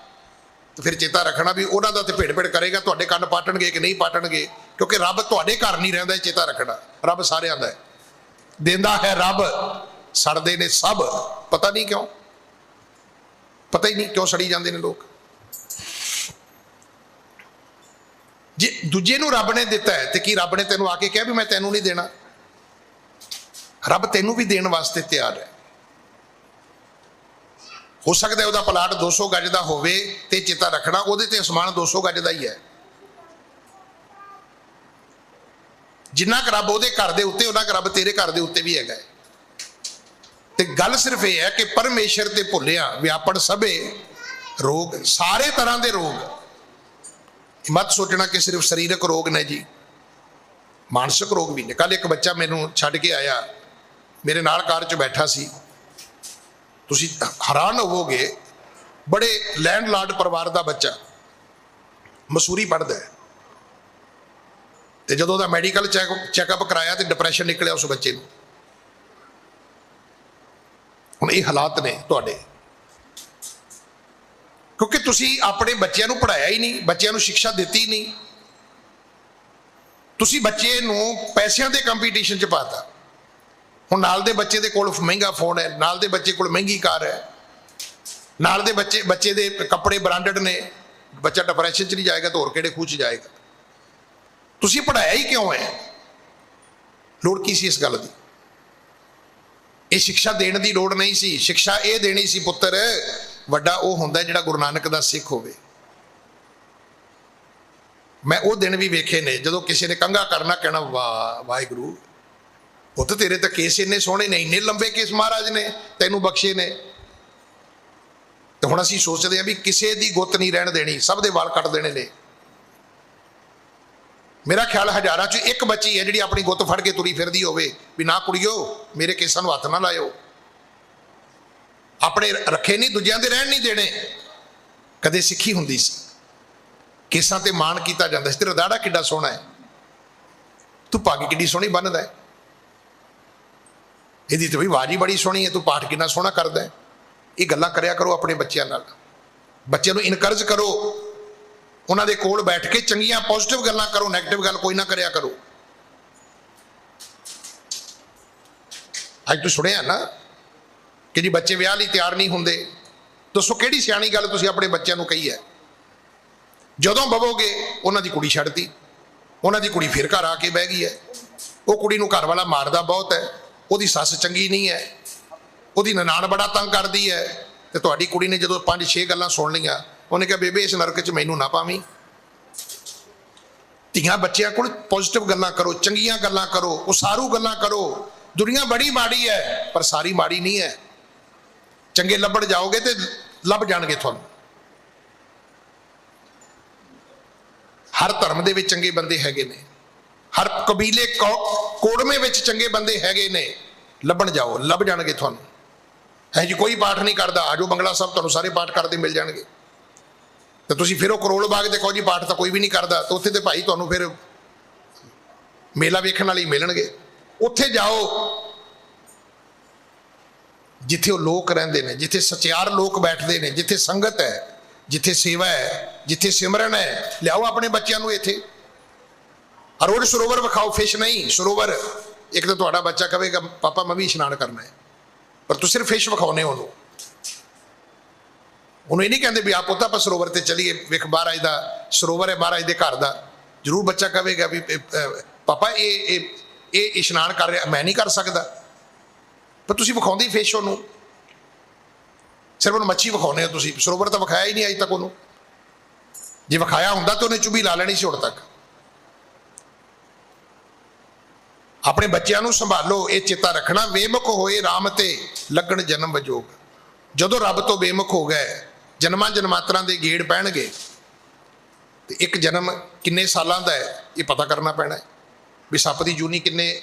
ਤੇ ਫਿਰ ਚੇਤਾ ਰੱਖਣਾ ਵੀ ਉਹਨਾਂ ਦਾ ਤੇ ਭੇੜ ਭੇੜ ਕਰੇਗਾ, ਤੁਹਾਡੇ ਕੰਨ ਪਾਟਣਗੇ ਕਿ ਨਹੀਂ ਪਾਟਣਗੇ? ਕਿਉਂਕਿ ਰੱਬ ਤੁਹਾਡੇ ਘਰ ਨਹੀਂ ਰਹਿੰਦਾ, ਇਹ ਚੇਤਾ ਰੱਖਣਾ। ਰੱਬ ਸਾਰਿਆਂ ਦਾ ਹੈ। ਦਿੰਦਾ ਹੈ ਰੱਬ। ਸੜਦੇ ਨੇ ਸਭ। ਪਤਾ ਨਹੀਂ ਕਿਉਂ? ਪਤਾ ਹੀ ਨਹੀਂ ਕਿਉਂ ਸੜੀ ਜਾਂਦੇ ਨੇ ਲੋਕ। ਜੇ ਦੂਜੇ ਨੂੰ ਰੱਬ ਨੇ ਦਿੱਤਾ ਹੈ, ਤੇ ਕੀ ਰੱਬ ਨੇ ਤੈਨੂੰ ਆ ਕੇ ਕਿਹਾ ਵੀ ਮੈਂ ਤੈਨੂੰ ਨਹੀਂ ਦੇਣਾ? ਰੱਬ ਤੈਨੂੰ ਵੀ ਦੇਣ ਵਾਸਤੇ ਤਿਆਰ ਹੈ। ਹੋ ਸਕਦਾ ਉਹਦਾ ਪਲਾਟ 200 ਗੱਜ ਦਾ ਹੋਵੇ ਤੇ ਚੇਤਾ ਰੱਖਣਾ, ਉਹਦੇ ਤੇ ਅਸਮਾਨ 200 ਗੱਜ ਦਾ ਹੀ ਹੈ। ਜਿੰਨਾ ਕੁ ਰੱਬ ਉਹਦੇ ਘਰ ਦੇ ਉੱਤੇ, ਉਹਨਾਂ ਕੁ ਰੱਬ ਤੇਰੇ ਘਰ ਦੇ ਉੱਤੇ ਵੀ ਹੈਗਾ ਹੈ। ਤੇ ਗੱਲ ਸਿਰਫ ਇਹ ਹੈ ਕਿ ਪਰਮੇਸ਼ਰ ਤੇ ਭੁੱਲਿਆ ਵਿਆਪਣ ਸਭੇ ਰੋਗ, ਸਾਰੇ ਤਰ੍ਹਾਂ ਦੇ ਰੋਗ। ਇਹ ਮਤ ਸੋਚਣਾ ਕਿ ਸਿਰਫ ਸਰੀਰਕ ਰੋਗ ਨੇ ਜੀ। ਮਾਨਸਿਕ ਰੋਗ ਵੀ ਨੇ। ਕੱਲ ਇੱਕ ਬੱਚਾ ਮੈਨੂੰ ਛੱਡ ਕੇ ਆਇਆ। ਮੇਰੇ ਨਾਲ ਕਾਰ 'ਚ ਬੈਠਾ ਸੀ। ਤੁਸੀਂ ਹੈਰਾਨ ਹੋਵੋਗੇ, ਬੜੇ ਲੈਂਡਲਾਰਡ ਪਰਿਵਾਰ ਦਾ ਬੱਚਾ। ਮਸੂਰੀ ਪੜਦਾ ਹੈ। ਤੇ ਜਦੋਂ ਉਹਦਾ ਮੈਡੀਕਲ ਚੈੱਕਅਪ ਕਰਾਇਆ ਤੇ ਡਿਪਰੈਸ਼ਨ ਨਿਕਲਿਆ ਉਸ ਬੱਚੇ ਨੂੰ। ਹੁਣ ਇਹ ਹਾਲਾਤ ਨੇ ਤੁਹਾਡੇ। ਕਿਉਂਕਿ ਤੁਸੀਂ ਆਪਣੇ ਬੱਚਿਆਂ ਨੂੰ ਪੜਾਇਆ ਹੀ ਨਹੀਂ, ਬੱਚਿਆਂ ਨੂੰ ਸਿੱਖਿਆ ਦਿੱਤੀ ਨਹੀਂ। ਤੁਸੀਂ ਬੱਚੇ ਨੂੰ ਪੈਸਿਆਂ ਦੇ ਕੰਪੀਟੀਸ਼ਨ 'ਚ ਪਾਤਾ। ਹੁਣ ਨਾਲ ਦੇ ਬੱਚੇ ਦੇ ਕੋਲ ਮਹਿੰਗਾ ਫੋਨ ਹੈ, ਨਾਲ ਦੇ ਬੱਚੇ ਕੋਲ ਮਹਿੰਗੀ ਕਾਰ ਹੈ। ਨਾਲ ਦੇ ਬੱਚੇ ਬੱਚੇ ਦੇ ਕੱਪੜੇ ਬ੍ਰਾਂਡਡ ਨੇ, ਬੱਚਾ ਡਿਪਰੈਸ਼ਨ 'ਚ ਨਹੀਂ ਜਾਏਗਾ ਤਾਂ ਹੋਰ ਕਿਹੜੇ ਖੂਹ 'ਚ ਜਾਏਗਾ। ਤੁਸੀਂ ਪੜਾਇਆ ਹੀ ਕਿਉਂ ਹੈ? ਲੋੜ ਕੀ ਸੀ ਇਸ ਗੱਲ ਦੀ? ਇਹ ਸਿੱਖਿਆ ਦੇਣ ਦੀ ਲੋੜ ਨਹੀਂ ਸੀ। ਸਿੱਖਿਆ ਇਹ ਦੇਣੀ ਸੀ ਪੁੱਤਰ, ਵੱਡਾ ਉਹ ਹੁੰਦਾ ਜਿਹੜਾ ਗੁਰੂ ਨਾਨਕ ਦਾ ਸਿੱਖ ਹੋਵੇ। ਮੈਂ ਉਹ ਦਿਨ ਵੀ ਵੇਖੇ ਨੇ, ਜਦੋਂ ਕਿਸੇ ਨੇ ਕੰਗਾ ਕਰਨਾ, ਕਹਿਣਾ, ਵਾਹ, ਵਾਹਿਗੁਰੂ, ਪੁੱਤ ਤੇਰੇ ਤਾਂ ਕੇਸ ਇੰਨੇ ਸੋਹਣੇ ਨੇ, ਇੰਨੇ ਲੰਬੇ ਕੇਸ ਮਹਾਰਾਜ ਨੇ, ਤੈਨੂੰ ਬਖਸ਼ੇ ਨੇ। ਤੇ ਹੁਣ ਅਸੀਂ ਸੋਚਦੇ ਹਾਂ ਵੀ ਕਿਸੇ ਦੀ ਗੁੱਤ ਨਹੀਂ ਰਹਿਣ ਦੇਣੀ, ਸਭ ਦੇ ਵਾਲ ਕੱਟ ਦੇਣੇ ਨੇ। ਮੇਰਾ ਖਿਆਲ ਹਜ਼ਾਰਾਂ ਚ ਇੱਕ ਬੱਚੀ ਹੈ ਜਿਹੜੀ ਆਪਣੀ ਗੁੱਤ ਫੜ ਕੇ ਤੁਰੀ ਫਿਰਦੀ ਹੋਵੇ, ਵੀ ਨਾ ਕੁੜੀਓ, ਮੇਰੇ ਕੇਸਾਂ ਨੂੰ ਹੱਥ ਨਾ ਲਾਇਓ। ਆਪਣੇ ਰੱਖੇ ਨਹੀਂ, ਦੂਜਿਆਂ ਦੇ ਰਹਿਣ ਨਹੀਂ ਦੇਣੇ। ਕਦੇ ਸਿੱਖੀ ਹੁੰਦੀ ਸੀ। ਕੇਸਾਂ ਤੇ ਮਾਣ ਕੀਤਾ ਜਾਂਦਾ ਸੀ ਤੇਰਾ ਦਾੜਾ ਕਿੱਡਾ ਸੋਹਣਾ ਹੈ। ਤੂੰ ਪੱਗ ਕਿੱਡੀ ਸੋਹਣੀ ਬੰਨਦਾ ਹੈ। ਇਹਦੀ ਤੇ ਵੀ ਆਵਾਜ਼ ਹੀ ਬੜੀ ਸੋਹਣੀ ਹੈ, ਤੂੰ ਪਾਠ ਕਿੰਨਾ ਸੋਹਣਾ ਕਰਦਾ ਹੈ। ਇਹ ਗੱਲਾਂ ਕਰਿਆ ਕਰੋ ਆਪਣੇ ਬੱਚਿਆਂ ਨਾਲ। ਬੱਚਿਆਂ ਨੂੰ ਇਨਕਰਜ ਕਰੋ। ਉਹਨਾਂ ਦੇ ਕੋਲ ਬੈਠ ਕੇ ਚੰਗੀਆਂ ਪੋਜ਼ਿਟਿਵ ਗੱਲਾਂ ਕਰੋ 네ਗੇਟਿਵ ਗੱਲ ਕੋਈ ਨਾ ਕਰਿਆ ਕਰੋ। ਅੱਜ ਤੂੰ ਸੁਣਿਆ ਨਾ ਕਿ ਜੀ ਬੱਚੇ ਵਿਆਹ ਲਈ ਤਿਆਰ ਨਹੀਂ ਹੁੰਦੇ। ਦੱਸੋ ਕਿਹੜੀ ਸਿਆਣੀ ਗੱਲ ਤੁਸੀਂ ਆਪਣੇ ਬੱਚਿਆਂ ਨੂੰ ਕਹੀ ਹੈ? ਜਦੋਂ ਬਵੋਗੇ, ਉਹਨਾਂ ਦੀ ਕੁੜੀ ਛੱਡਤੀ। ਉਹਨਾਂ ਦੀ ਕੁੜੀ ਫਿਰ ਘਰ ਆ ਕੇ ਬਹਿ ਗਈ ਹੈ। ਉਹ ਕੁੜੀ ਨੂੰ ਘਰ ਵਾਲਾ ਮਾਰਦਾ ਬਹੁਤ ਹੈ। ਉਹਦੀ ਸੱਸ ਚੰਗੀ ਨਹੀਂ ਹੈ। ਉਹਦੀ ਨਨਾਣ ਬੜਾ ਤੰਗ ਕਰਦੀ ਹੈ। ਤੇ ਤੁਹਾਡੀ ਕੁੜੀ ਨੇ ਜਦੋਂ ਪੰਜ ਛੇ ਗੱਲਾਂ ਸੁਣ ਲਈਆਂ ਉਹਨੇ ਕਿਹਾ, ਬੇਬੇ, ਇਸ ਨਰਕ 'ਚ ਮੈਨੂੰ ਨਾ ਪਾਵੀਂ। ਧੀਆਂ ਬੱਚਿਆਂ ਕੋਲ ਪੋਜ਼ਿਟਿਵ ਗੱਲਾਂ ਕਰੋ, ਚੰਗੀਆਂ ਗੱਲਾਂ ਕਰੋ, ਉਸਾਰੂ ਗੱਲਾਂ ਕਰੋ। ਦੁਨੀਆ ਬੜੀ ਮਾੜੀ ਹੈ, ਪਰ ਸਾਰੀ ਮਾੜੀ ਨਹੀਂ ਹੈ। ਚੰਗੇ ਲੱਭਣ ਜਾਓਗੇ ਤੇ ਲੱਭ ਜਾਣਗੇ ਤੁਹਾਨੂੰ। ਹਰ ਧਰਮ ਦੇ ਵਿੱਚ ਚੰਗੇ ਬੰਦੇ ਹੈਗੇ ਨੇ। ਹਰ ਕਬੀਲੇ ਕੌ- ਕੋੜਮੇ ਵਿੱਚ ਚੰਗੇ ਬੰਦੇ ਹੈਗੇ ਨੇ। ਲੱਭਣ ਜਾਓ, ਲੱਭ ਜਾਣਗੇ ਤੁਹਾਨੂੰ। ਹੈ ਜੀ ਕੋਈ ਪਾਠ ਨਹੀਂ ਕਰਦਾ। ਆਜੋ, ਬੰਗਲਾ ਸਾਹਿਬ, ਤੁਹਾਨੂੰ ਸਾਰੇ ਪਾਠ ਕਰਦੇ ਮਿਲ ਜਾਣਗੇ। ਤੇ ਤੁਸੀਂ ਫਿਰ ਉਹ ਕਰੋਲ ਬਾਗ ਦੇ ਕਹੋ ਜੀ, ਪਾਠ ਤਾਂ ਕੋਈ ਵੀ ਨਹੀਂ ਕਰਦਾ, ਤਾਂ ਉੱਥੇ ਤੇ ਭਾਈ ਤੁਹਾਨੂੰ ਫਿਰ ਮੇਲਾ ਵੇਖਣ ਵਾਲੇ ਮਿਲਣਗੇ। ਉੱਥੇ ਜਾਓ, ਜਿੱਥੇ ਉਹ ਲੋਕ ਰਹਿੰਦੇ ਨੇ, ਜਿੱਥੇ ਸਚਿਆਰ ਲੋਕ ਬੈਠਦੇ ਨੇ, ਜਿੱਥੇ ਸੰਗਤ ਹੈ, ਜਿੱਥੇ ਸੇਵਾ ਹੈ, ਜਿੱਥੇ ਸਿਮਰਨ ਹੈ, ਲਿਆਓ ਆਪਣੇ ਬੱਚਿਆਂ ਨੂੰ ਇੱਥੇ। ਆ ਰੋਜ਼ ਸਰੋਵਰ ਵਿਖਾਓ ਫਿਸ਼ ਨਹੀਂ, ਸਰੋਵਰ। ਇੱਕ ਤਾਂ ਤੁਹਾਡਾ ਬੱਚਾ ਕਹੇਗਾ, ਪਾਪਾ, ਮੈਂ ਵੀ ਇਸ਼ਨਾਨ ਕਰਨਾ ਹੈ। ਪਰ ਤੁਸੀਂ ਸਿਰਫ ਫਿਸ਼ ਵਿਖਾਉਨੇ ਉਹਨੂੰ। ਉਹਨੂੰ ਇਹ ਨਹੀਂ ਕਹਿੰਦੇ ਵੀ ਆ ਪੁੱਤ ਆਪਾਂ ਸਰੋਵਰ ਤੇ ਚਲੀਏ, ਵੇਖ ਮਹਾਰਾਜ ਦਾ ਸਰੋਵਰ ਹੈ, ਮਹਾਰਾਜ ਦੇ ਘਰ ਦਾ। ਜ਼ਰੂਰ ਬੱਚਾ ਕਹੇਗਾ ਵੀ ਪਾਪਾ, ਇਹ ਇਹ ਇਹ ਇਸ਼ਨਾਨ ਕਰ ਰਿਹਾ, ਮੈਂ ਨਹੀਂ ਕਰ ਸਕਦਾ। ਪਰ ਤੁਸੀਂ ਵਿਖਾਉਂਦੇ ਫੇਸ਼ ਉਹਨੂੰ। ਸਿਰਫ ਉਹਨੂੰ ਮੱਛੀ ਵਿਖਾਉਂਦੇ ਹੋ ਤੁਸੀਂ। ਸਰੋਵਰ ਤਾਂ ਵਿਖਾਇਆ ਹੀ ਨਹੀਂ ਅਜੇ ਤੱਕ ਉਹਨੂੰ। ਜੇ ਵਿਖਾਇਆ ਹੁੰਦਾ ਤਾਂ ਉਹਨੇ ਚੁੱਭੀ ਲਾ ਲੈਣੀ ਸੀ ਹੁਣ ਤੱਕ। ਆਪਣੇ ਬੱਚਿਆਂ ਨੂੰ ਸੰਭਾਲੋ, ਇਹ ਚੇਤਾ ਰੱਖਣਾ। ਬੇਮੁਖ ਹੋਏ RAM ਤੇ ਲੱਗਣ ਜਨਮ ਵਜੋਗ। ਜਦੋਂ ਰੱਬ ਤੋਂ ਬੇਮੁਖ ਹੋ ਗਏ ਜਨਮਾਂ ਜਨਮਾਤਰਾਂ ਦੇ ਗੇੜ ਪੈਣਗੇ। ਤੇ ਇੱਕ ਜਨਮ ਕਿੰਨੇ ਸਾਲਾਂ ਦਾ ਹੈ, ਇਹ ਪਤਾ ਕਰਨਾ ਪੈਣਾ ਹੈ। ਵੀ ਸੱਪ ਦੀ ਜੂਨੀ ਕਿੰਨੇ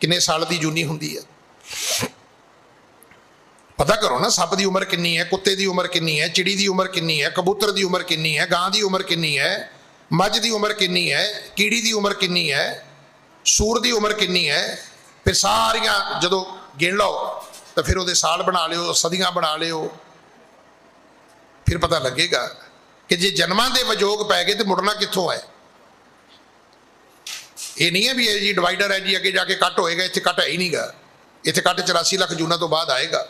ਕਿੰਨੇ ਸਾਲ ਦੀ ਜੂਨੀ ਹੁੰਦੀ ਹੈ। ਪਤਾ ਕਰੋ ਨਾ, ਸੱਪ ਦੀ ਉਮਰ ਕਿੰਨੀ ਹੈ, ਕੁੱਤੇ ਦੀ ਉਮਰ ਕਿੰਨੀ ਹੈ, ਚਿੜੀ ਦੀ ਉਮਰ ਕਿੰਨੀ ਹੈ, ਕਬੂਤਰ ਦੀ ਉਮਰ ਕਿੰਨੀ ਹੈ, ਗਾਂ ਦੀ ਉਮਰ ਕਿੰਨੀ ਹੈ, ਮੱਝ ਦੀ ਉਮਰ ਕਿੰਨੀ ਹੈ, ਕੀੜੀ ਦੀ ਉਮਰ ਕਿੰਨੀ ਹੈ, ਸੂਰ ਦੀ ਉਮਰ ਕਿੰਨੀ ਹੈ, ਫਿਰ ਸਾਰੀਆਂ ਜਦੋਂ ਗਿਣ ਲਓ, ਤਾਂ ਫਿਰ ਉਹਦੇ ਸਾਲ ਬਣਾ ਲਿਓ, ਸਦੀਆਂ ਬਣਾ ਲਿਓ। ਫਿਰ ਪਤਾ ਲੱਗੇਗਾ ਕਿ ਜੇ ਜਨਮਾਂ ਦੇ ਵਜੋਗ ਪੈ ਗਏ ਤੇ ਮੁੜਨਾ ਕਿੱਥੋਂ ਹੈ? ਇਹ ਨਹੀਂ ਹੈ ਵੀ ਇਹ ਜੀ ਡਿਵਾਈਡਰ ਹੈ ਜੀ, ਅੱਗੇ ਜਾ ਕੇ ਕੱਟ ਹੋਏਗਾ, ਇੱਥੇ ਕੱਟ ਹੈ ਹੀ ਨਹੀਂਗਾ। ਇੱਥੇ ਕੱਟ 84 ਲੱਖ ਜੂਨਾਂ ਤੋਂ ਬਾਅਦ ਆਏਗਾ।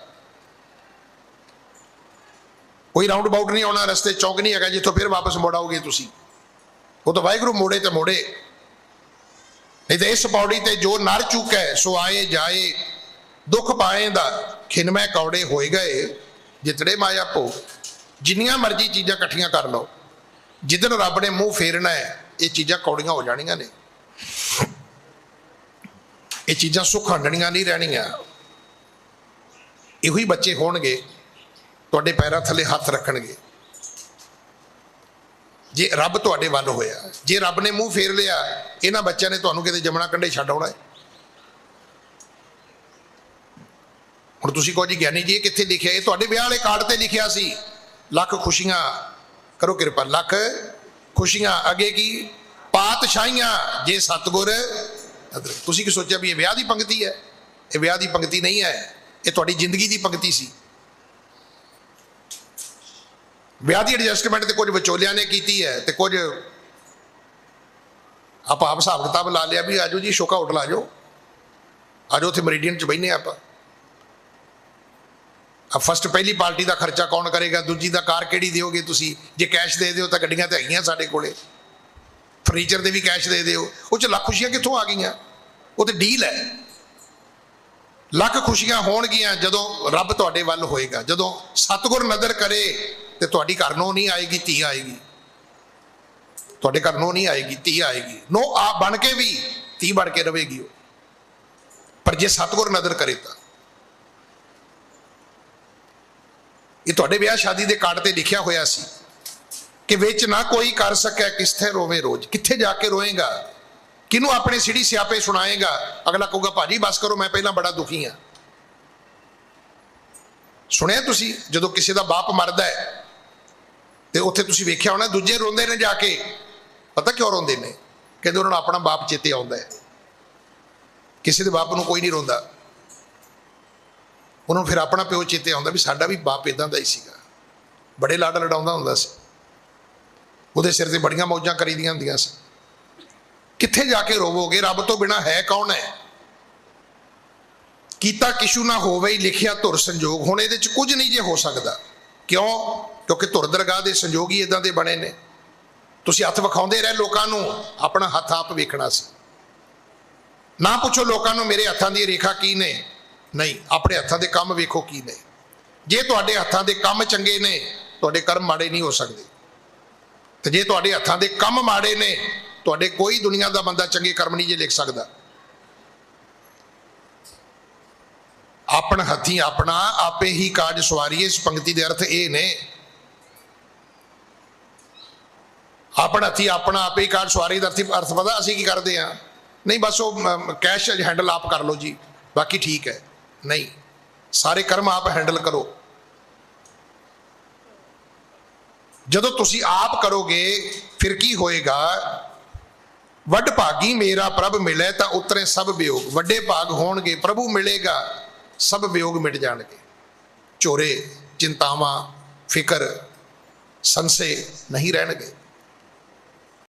ਕੋਈ ਰਾਉਂਡ ਅਬਾਊਟ ਨਹੀਂ ਆਉਣਾ, ਰਸਤੇ ਚੌਂਕ ਨਹੀਂ ਹੈਗਾ, ਜਿੱਥੋਂ ਫਿਰ ਵਾਪਸ ਮੁੜ ਆਓਗੇ ਤੁਸੀਂ। ਉਹ ਤਾਂ ਵਾਹਿਗੁਰੂ ਮੋੜੇ ਤੇ ਮੋੜੇ। ਨਹੀਂ ਤੇ ਇਸ ਪੌੜੀ ਤੇ ਜੋ ਨਰ ਚੁੱਕੈ ਸੋ ਆਏ ਜਾਏ, ਦੁੱਖ ਪਾਏ ਦਾ ਖਿਨਮੈ ਕੌੜੇ ਹੋਏ ਗਏ ਜਿਤੜੇ ਮਾਇਆ ਭੋਗ। ਜਿੰਨੀਆਂ ਮਰਜ਼ੀ ਚੀਜ਼ਾਂ ਇਕੱਠੀਆਂ ਕਰ ਲਓ। ਜਿੱਦਨ ਰੱਬ ਨੇ ਮੂੰਹ ਫੇਰਨਾ ਹੈ, ਇਹ ਚੀਜ਼ਾਂ ਕੌੜੀਆਂ ਹੋ ਜਾਣੀਆਂ ਨੇ। ਇਹ ਚੀਜ਼ਾਂ ਸੁੱਖ ਹੰਡਣੀਆਂ ਨਹੀਂ ਰਹਿਣੀਆਂ। ਇਹੋ ਹੀ ਬੱਚੇ ਹੋਣਗੇ, ਤੁਹਾਡੇ ਪੈਰਾਂ ਥੱਲੇ ਹੱਥ ਰੱਖਣਗੇ। ਜੇ ਰੱਬ ਤੁਹਾਡੇ ਵੱਲ ਹੋਇਆ, ਜੇ ਰੱਬ ਨੇ ਮੂੰਹ ਫੇਰ ਲਿਆ, ਇਹਨਾਂ ਬੱਚਿਆਂ ਨੇ ਤੁਹਾਨੂੰ ਕਿਤੇ ਜਮਣਾ ਕੰਢੇ ਛੱਡ ਆਉਣਾ ਹੈ? ਹੁਣ ਤੁਸੀਂ ਕਹੋ ਜੀ ਗਿਆਨੀ ਜੀ, ਇਹ ਕਿੱਥੇ ਲਿਖਿਆ? ਇਹ ਤੁਹਾਡੇ ਵਿਆਹ ਵਾਲੇ ਕਾਰਡ ਤੇ ਲਿਖਿਆ ਸੀ। ਲੱਖ ਖੁਸ਼ੀਆਂ, ਕਰੋ ਕਿਰਪਾ, ਲੱਖ ਖੁਸ਼ੀਆਂ ਅੱਗੇ ਕੀ? ਪਾਤਸ਼ਾਹੀਆਂ, ਜੇ ਸਤਗੁਰ ਅਦਰ ਤੁਸੀਂ ਕੀ ਸੋਚਿਆ ਵੀ ਇਹ ਵਿਆਹ ਦੀ ਪੰਕਤੀ ਹੈ? ਇਹ ਵਿਆਹ ਦੀ ਪੰਕਤੀ ਨਹੀਂ ਹੈ। ਇਹ ਤੁਹਾਡੀ ਜ਼ਿੰਦਗੀ ਦੀ ਪੰਕਤੀ ਸੀ। ਵਿਆਹ ਦੀ ਐਡਜਸਟਮੈਂਟ ਤੇ ਕੁਝ ਵਿਚੋਲਿਆਂ ਨੇ ਕੀਤੀ ਹੈ ਤੇ ਕੁਝ ਆਪਾਂ ਆਪ ਹਿਸਾਬ ਕਿਤਾਬ ਲਾ ਲਿਆ ਵੀ ਆਜੋ ਜੀ ਸ਼ੋਕਾ ਹੋਟਲ ਆਜੋ ਆਜੋ, ਉੱਥੇ ਮਰੀਡੀਅਨ ਚ ਬੈਠਨੇ ਆਪਾਂ। ਫਸਟ ਪਹਿਲੀ ਪਾਰਟੀ ਦਾ ਖਰਚਾ ਕੌਣ ਕਰੇਗਾ? ਦੂਜੀ ਦਾ ਕਾਰ ਕਿਹੜੀ ਦਿਓਗੇ ਤੁਸੀਂ? ਜੇ ਕੈਸ਼ ਦੇ ਦਿਓ ਤਾਂ ਗੱਡੀਆਂ ਤਾਂ ਹੈਗੀਆਂ ਸਾਡੇ ਕੋਲੇ। ਫਰਨੀਚਰ ਦੇ ਵੀ ਕੈਸ਼ ਦੇ ਦਿਓ। ਉਹ ਚ ਲੱਖ ਖੁਸ਼ੀਆਂ ਕਿੱਥੋਂ ਆ ਗਈਆਂ? ਉਹ ਤੇ ਡੀਲ ਹੈ। ਲੱਖ ਖੁਸ਼ੀਆਂ ਹੋਣਗੀਆਂ ਜਦੋਂ ਰੱਬ ਤੁਹਾਡੇ ਵੱਲ ਹੋਏਗਾ। ਜਦੋਂ ਸਤਿਗੁਰ ਨਜ਼ਰ ਕਰੇ ਤੇ ਤੁਹਾਡੀ ਘਰ ਨੂੰ ਨਹੀਂ ਆਏਗੀ, ਧੀ ਆਏਗੀ। ਤੁਹਾਡੇ ਘਰ ਨੂੰ ਨਹੀਂ ਆਏਗੀ, ਧੀ ਆਏਗੀ। ਨੋ, ਆਪ ਬਣ ਕੇ ਵੀ ਧੀ ਬਣ ਕੇ ਰਹੇਗੀ ਉਹ। ਪਰ ਜੇ ਸਤਿਗੁਰ ਨਜ਼ਰ ਕਰੇ ਤਾਂ। ਇਹ ਤੁਹਾਡੇ ਵਿਆਹ ਸ਼ਾਦੀ ਦੇ ਕਾਰਡ ਤੇ ਲਿਖਿਆ ਹੋਇਆ ਸੀ ਕਿ ਵਿੱਚ ਨਾ ਕੋਈ ਕਰ ਸਕੈ ਕਿਸਥੇ ਰੋਵੇ ਰੋਜ਼, ਕਿੱਥੇ ਜਾ ਕੇ ਰੋਏਗਾ, ਕਿਹਨੂੰ ਆਪਣੇ ਸਿੜੀ ਸਿਆਪੇ ਸੁਣਾਏਗਾ? ਅਗਲਾ ਕਹੂਗਾ, ਭਾਜੀ, ਬਸ ਕਰੋ, ਮੈਂ ਪਹਿਲਾਂ ਬੜਾ ਦੁਖੀ ਹਾਂ। ਸੁਣਿਆ ਤੁਸੀਂ? ਜਦੋਂ ਕਿਸੇ ਦਾ ਬਾਪ ਮਰਦਾ ਹੈ, ਤੇ ਉੱਥੇ ਤੁਸੀਂ ਵੇਖਿਆ ਹੋਣਾ, ਦੂਜੇ ਰੋਂਦੇ ਨੇ ਜਾ ਕੇ। ਪਤਾ ਕਿਉਂ ਰੋਂਦੇ ਨੇ? ਕਹਿੰਦੇ ਉਹਨਾਂ ਨੂੰ ਆਪਣਾ ਬਾਪ ਚੇਤੇ ਆਉਂਦਾ ਹੈ। ਕਿਸੇ ਦੇ ਬਾਪ ਨੂੰ ਕੋਈ ਨਹੀਂ ਰੋਂਦਾ। ਉਹਨਾਂ ਨੂੰ ਫਿਰ ਆਪਣਾ ਪਿਓ ਚੇਤੇ ਆਉਂਦਾ ਵੀ ਸਾਡਾ ਵੀ ਬਾਪ ਇਦਾਂ ਦਾ ਹੀ ਸੀਗਾ। ਬੜੇ ਲਾਡ ਲੜਾਉਂਦਾ ਹੁੰਦਾ ਸੀ। ਉਹਦੇ ਸਿਰ ਤੇ ਬੜੀਆਂ ਮੌਜਾਂ ਕਰੀਦੀਆਂ ਹੁੰਦੀਆਂ ਸੀ। ਕਿੱਥੇ ਜਾ ਕੇ ਰੋਵੋਗੇ? ਰੱਬ ਤੋਂ ਬਿਨਾ ਹੈ ਕੌਣ ਹੈ? ਕੀਤਾ ਕਿਸ਼ੂ ਨਾ ਹੋਵੇ, ਲਿਖਿਆ ਧੁਰ ਸੰਜੋਗ। ਹੁਣ ਇਹਦੇ ਚ ਕੁਝ ਨਹੀਂ ਜੇ ਹੋ ਸਕਦਾ। ਕਿਉਂ? ਕਿਉਂਕਿ ਧੁਰ ਦਰਗਾਹ ਦੇ ਸੰਜੋਗ ਹੀ ਇਦਾਂ ਦੇ ਬਣੇ ਨੇ। ਤੁਸੀਂ ਹੱਥ ਵਿਖਾਉਂਦੇ ਰਹੇ ਲੋਕਾਂ ਨੂੰ, ਆਪਣਾ ਹੱਥ ਆਪ ਵੇਖਣਾ ਸੀ। ਨਾ ਪੁੱਛੋ ਲੋਕਾਂ ਨੂੰ ਮੇਰੇ ਹੱਥਾਂ ਦੀ ਰੇਖਾ ਕੀ ਨੇ। ਨਹੀਂ, ਆਪਣੇ ਹੱਥਾਂ ਦੇ ਕੰਮ ਵੇਖੋ ਕੀ ਨੇ। ਜੇ ਤੁਹਾਡੇ ਹੱਥਾਂ ਦੇ ਕੰਮ ਚੰਗੇ ਨੇ, ਤੁਹਾਡੇ ਕਰਮ ਮਾੜੇ ਨਹੀਂ ਹੋ ਸਕਦੇ। ਤੇ ਜੇ ਤੁਹਾਡੇ ਹੱਥਾਂ ਦੇ ਕੰਮ ਮਾੜੇ ਨੇ, ਤੁਹਾਡੇ ਕੋਈ ਦੁਨੀਆ ਦਾ ਬੰਦਾ ਚੰਗੇ ਕਰਮ ਨਹੀਂ ਜੇ ਲਿਖ ਸਕਦਾ। ਆਪਣ ਹੱਥੀ ਆਪਣਾ, ਆਪੇ ਹੀ ਕਾਜ ਸਵਾਰੀਏ, ਇਸ ਪੰਕਤੀ ਦੇ ਅਰਥ ਇਹ ਨੇ। ਆਪਣ ਹੱਥੀ ਆਪਣਾ, ਆਪੇ ਹੀ ਕਾਜ ਸਵਾਰੀ ਦਾ ਅਰਥ ਅਰਥ ਪਤਾ, ਅਸੀਂ ਕੀ ਕਰਦੇ ਆ ਨਹੀਂ, ਬਸ ਉਹ ਕੈਸ਼ ਹੈਂਡਲ ਆਪ ਕਰ ਲਓ ਜੀ। ਬਾਕੀ ਠੀਕ ਹੈ। ਨਹੀਂ, ਸਾਰੇ ਕਰਮ ਆਪ ਹੈਂਡਲ ਕਰੋ। ਜਦੋਂ ਤੁਸੀਂ ਆਪ ਕਰੋਗੇ, ਫਿਰ ਕੀ ਹੋਏਗਾ? ਵੱਡ ਭਾਗੀ ਮੇਰਾ ਪ੍ਰਭ ਮਿਲੇ ਤਾਂ ਉਤਰੇ ਸਭ ਵਿਯੋਗ। ਵੱਡੇ ਭਾਗ ਹੋਣਗੇ, ਪ੍ਰਭੂ ਮਿਲੇਗਾ, ਸਭ ਵਿਯੋਗ ਮਿਟ ਜਾਣਗੇ। ਚੋਰੇ ਚਿੰਤਾਵਾਂ, ਫਿਕਰ, ਸੰਸੇ ਨਹੀਂ ਰਹਿਣਗੇ।